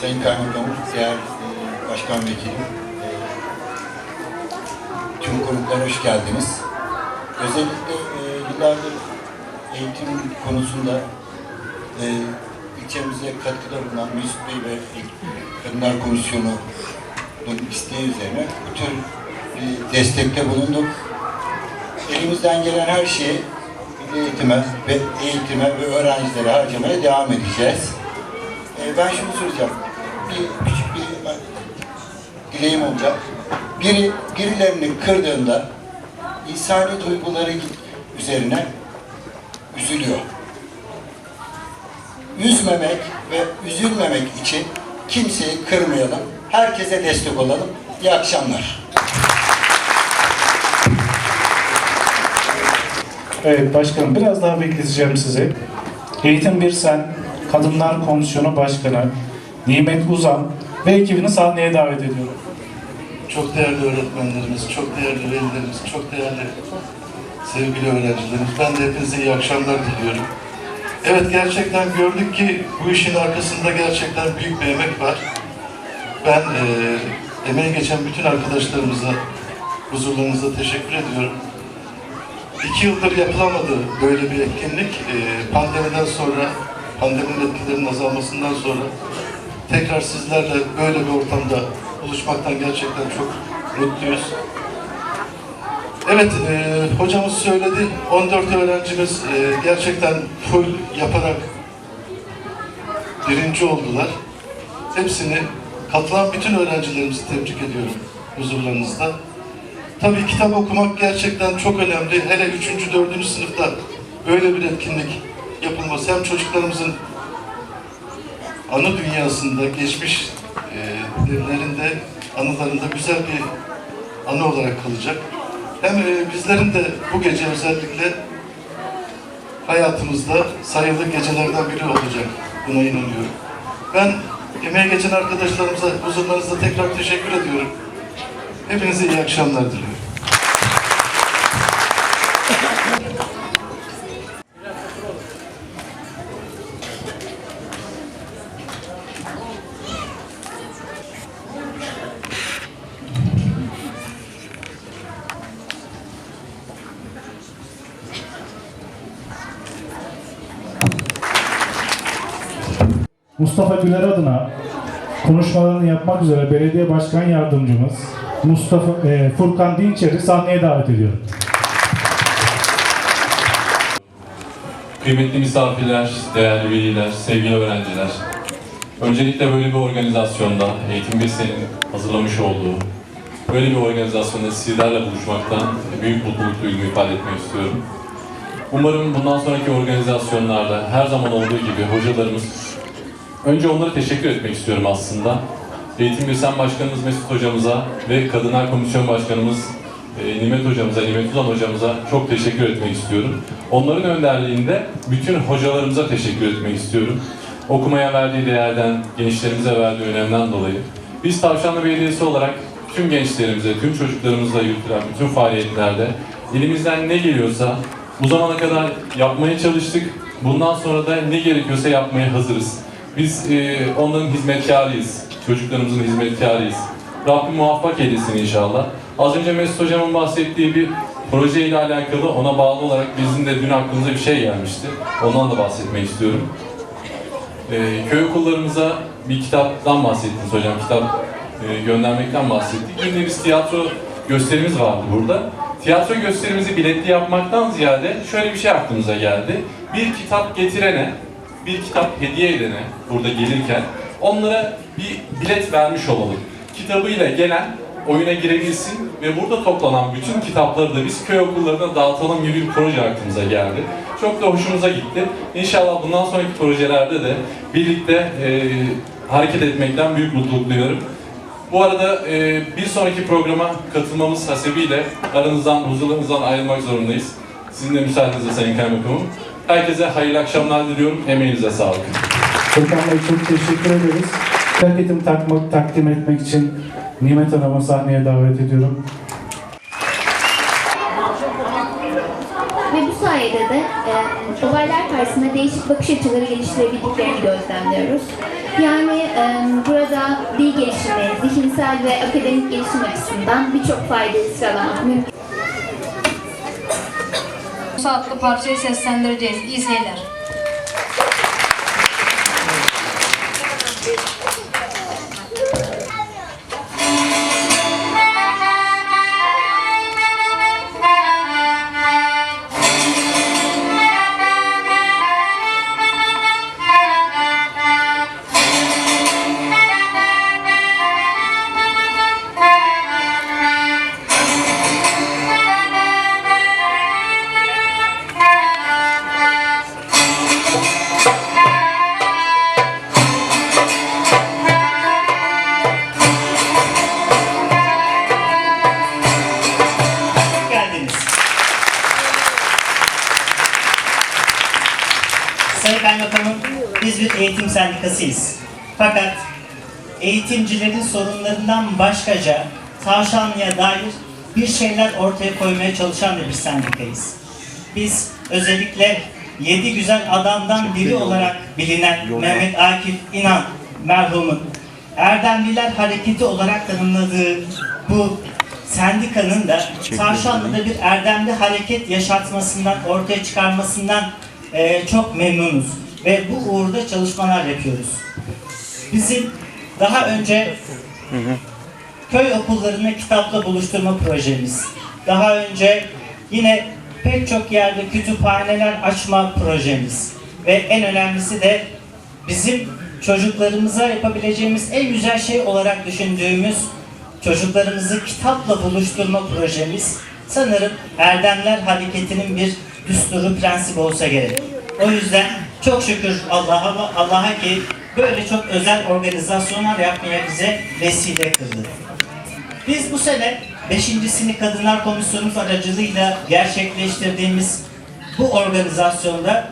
Sayın Kaymakamım, değerli e, Başkan Vekilim, tüm konuklara hoş geldiniz. Özellikle e, yıllardır eğitim konusunda e, ilçemize katkıda bulunan Mesut Bey ve Kadınlar Komisyonu'nun isteği üzerine bu tür bir destekte bulunduk. Elimizden gelen her şeyi eğitime ve eğitime ve öğrencilere harcamaya devam edeceğiz. Ee, ben şunu soracağım. Bir küçük bir dileğim olacak. Biri birilerini kırdığında insani duyguları üzerine üzülüyor. Üzmemek ve üzülmemek için kimseyi kırmayalım. Herkese destek olalım. İyi akşamlar. Evet başkanım biraz daha bekleteceğim sizi. Eğitim Bir Sen Kadınlar Komisyonu Başkanı Nimet Uzan ve ekibini sahneye davet ediyorum. Çok değerli öğretmenlerimiz, çok değerli velilerimiz, çok değerli sevgili öğrencilerimiz. Ben de hepinize iyi akşamlar diliyorum. Evet gerçekten gördük ki bu işin arkasında gerçekten büyük bir emek var. Ben eee emeği geçen bütün arkadaşlarımıza huzurlarınızda teşekkür ediyorum. İki yıldır yapılamadı böyle bir etkinlik. Eee, pandemiden sonra, pandeminin etkilerinin azalmasından sonra tekrar sizlerle böyle bir ortamda buluşmaktan gerçekten çok mutluyuz. Evet, e, hocamız söyledi, 14 öğrencimiz e, gerçekten full yaparak birinci oldular. Hepsini, katılan bütün öğrencilerimizi tebrik ediyorum huzurlarınızda. Tabii kitap okumak gerçekten çok önemli. Hele 3. 4. sınıfta böyle bir etkinlik yapılması hem çocuklarımızın anı dünyasında, geçmiş e, derilerinde, anılarında güzel bir anı olarak kalacak. Hem e, bizlerin de bu gece özellikle hayatımızda sayılı gecelerden biri olacak. Buna inanıyorum. Ben emeğe geçen arkadaşlarımıza huzurlarınızda tekrar teşekkür ediyorum. Hepinize iyi akşamlar diliyorum. Mustafa Güler adına konuşmalarını yapmak üzere belediye başkan yardımcımız Mustafa e, Furkan Dinçer'i sahneye davet ediyorum. Kıymetli misafirler, değerli veliler, sevgili öğrenciler. Öncelikle böyle bir organizasyonda, Eğitim Bir Sen'in hazırlamış olduğu, böyle bir organizasyonda sizlerle buluşmaktan büyük mutluluk duygumu ifade etmek istiyorum. Umarım bundan sonraki organizasyonlarda her zaman olduğu gibi hocalarımız, önce onlara teşekkür etmek istiyorum aslında. Eğitim Bir Sen Başkanımız Mesut Hocamıza ve Kadınlar Komisyon Başkanımız e, Nimet Hocamıza, Nimet Uzan Hocamıza çok teşekkür etmek istiyorum. Onların önderliğinde bütün hocalarımıza teşekkür etmek istiyorum. Okumaya verdiği değerden, gençlerimize verdiği önemden dolayı. Biz Tavşanlı Belediyesi olarak tüm gençlerimize, tüm çocuklarımızla yürütülen bütün faaliyetlerde elimizden ne geliyorsa bu zamana kadar yapmaya çalıştık. Bundan sonra da ne gerekiyorsa yapmaya hazırız. Biz e, onların hizmetkarıyız. Çocuklarımızın hizmetkarıyız. Rabbim muvaffak eylesin inşallah. Az önce Mesut Hocam'ın bahsettiği bir proje ile alakalı ona bağlı olarak bizim de dün aklımıza bir şey gelmişti. Ondan da bahsetmek istiyorum. Ee, köy okullarımıza bir kitaptan bahsettiniz hocam. Kitap e, göndermekten bahsettik. Yine biz tiyatro gösterimiz vardı burada. Tiyatro gösterimizi biletli yapmaktan ziyade şöyle bir şey aklımıza geldi. Bir kitap getirene, bir kitap hediye edene burada gelirken onlara bir bilet vermiş olalım. Kitabıyla gelen oyuna girebilsin ve burada toplanan bütün kitapları da biz köy okullarına dağıtalım gibi bir proje aklımıza geldi. Çok da hoşumuza gitti. İnşallah bundan sonraki projelerde de birlikte e, hareket etmekten büyük mutluluk duyuyorum. Bu arada e, bir sonraki programa katılmamız hasebiyle aranızdan, huzurlarınızdan ayrılmak zorundayız. Sizin de müsaadenizle Sayın Kaymakamım. Herkese hayırlı akşamlar diliyorum. Emeğinize sağlık. Furkan Bey çok teşekkür ederiz. Plaketim takmak, takdim etmek için Nimet Hanım'ı sahneye davet ediyorum. Ve bu sayede de e, olaylar karşısında değişik bakış açıları geliştirebildiklerini gözlemliyoruz. Yani e, burada dil gelişimi, zihinsel ve akademik gelişim açısından birçok faydayı sıralamak mümkün. Musa adlı parçayı seslendireceğiz. İyi seyirler. Biz bir eğitim sendikasıyız. Fakat eğitimcilerin sorunlarından başkaca tavşanlıya dair bir şeyler ortaya koymaya çalışan da bir sendikayız. Biz özellikle yedi güzel adamdan biri olarak bilinen Mehmet Akif İnan merhumun Erdemliler Hareketi olarak tanımladığı bu sendikanın da Tavşanlı'da bir erdemli hareket yaşatmasından, ortaya çıkarmasından eee, çok memnunuz. Ve bu uğurda çalışmalar yapıyoruz. Bizim daha önce köy okullarını kitapla buluşturma projemiz. Daha önce yine pek çok yerde kütüphaneler açma projemiz. Ve en önemlisi de bizim çocuklarımıza yapabileceğimiz en güzel şey olarak düşündüğümüz çocuklarımızı kitapla buluşturma projemiz sanırım Erdemler Hareketi'nin bir düsturu prensibi olsa gerek. O yüzden çok şükür Allah'a Allah'a ki böyle çok özel organizasyonlar yapmaya bize vesile kıldı. Biz bu sene 5.sini Kadınlar Komisyonumuz aracılığıyla gerçekleştirdiğimiz bu organizasyonda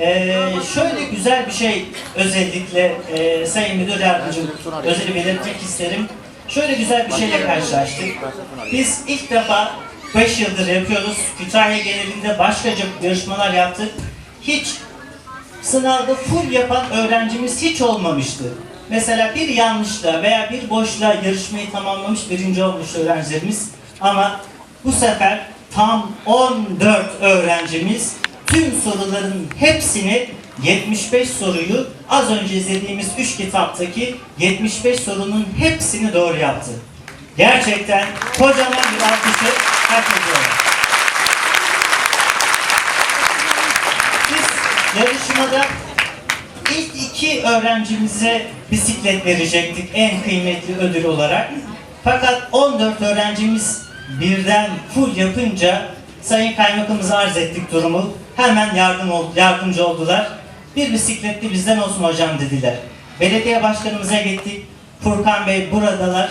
eee, şöyle güzel bir şey özellikle eee, Sayın Müdür Yardımcım özel belirtmek isterim. Şöyle güzel bir şeyle karşılaştık. Biz ilk defa 5 yıldır yapıyoruz. Kütahya genelinde başkaca yarışmalar yaptık. Hiç sınavda full yapan öğrencimiz hiç olmamıştı. Mesela bir yanlışla veya bir boşla yarışmayı tamamlamış birinci olmuş öğrencilerimiz. Ama bu sefer tam 14 öğrencimiz tüm soruların hepsini 75 soruyu az önce izlediğimiz 3 kitaptaki 75 sorunun hepsini doğru yaptı. Gerçekten kocaman bir alkışı hak ediyorlar. Biz yarışmada ilk iki öğrencimize bisiklet verecektik en kıymetli ödül olarak. Fakat 14 öğrencimiz birden full yapınca Sayın Kaymakamımıza arz ettik durumu. Hemen yardım ol, yardımcı oldular. Bir bisikletli bizden olsun hocam dediler. Belediye başkanımıza gittik. Furkan Bey buradalar.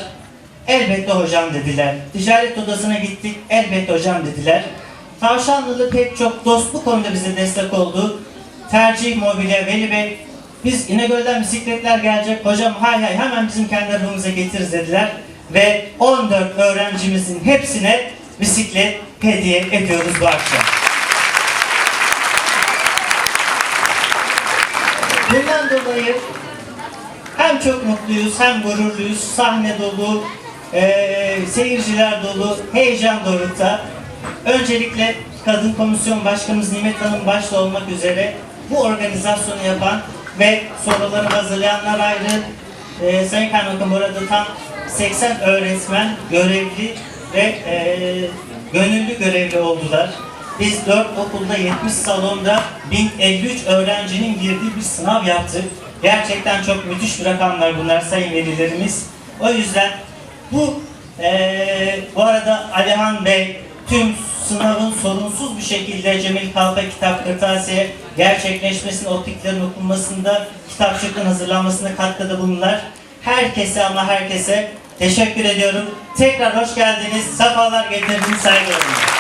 Elbette hocam dediler. Ticaret odasına gittik. Elbette hocam dediler. Tavşanlılı pek çok dost bu konuda bize destek oldu. Tercih Mobilya, Veli Bey, biz İnegöl'den bisikletler gelecek. Hocam hay hay hemen bizim kendi arabamıza getiririz dediler. Ve 14 öğrencimizin hepsine bisiklet hediye ediyoruz bu akşam. Bundan dolayı hem çok mutluyuz hem gururluyuz. Sahne dolu, eee, seyirciler dolu, heyecan dorukta. Öncelikle Kadın Komisyon Başkanımız Nimet Hanım başta olmak üzere bu organizasyonu yapan ve soruları hazırlayanlar ayrı. Eee Sayın Kaymakam burada tam 80 öğretmen görevli ve eee, gönüllü görevli oldular. Biz 4 okulda 70 salonda 1053 öğrencinin girdiği bir sınav yaptık. Gerçekten çok müthiş bir rakamlar bunlar sayın velilerimiz. O yüzden bu eee, bu arada Alihan Bey tüm sınavın sorunsuz bir şekilde Cemil Kalfa Kitap Kırtasiye gerçekleşmesinde, optiklerin okunmasında, kitapçıkların hazırlanmasında katkıda bulundular. Herkese ama herkese teşekkür ediyorum. Tekrar hoş geldiniz, sefalar getirdiniz, saygılarımla.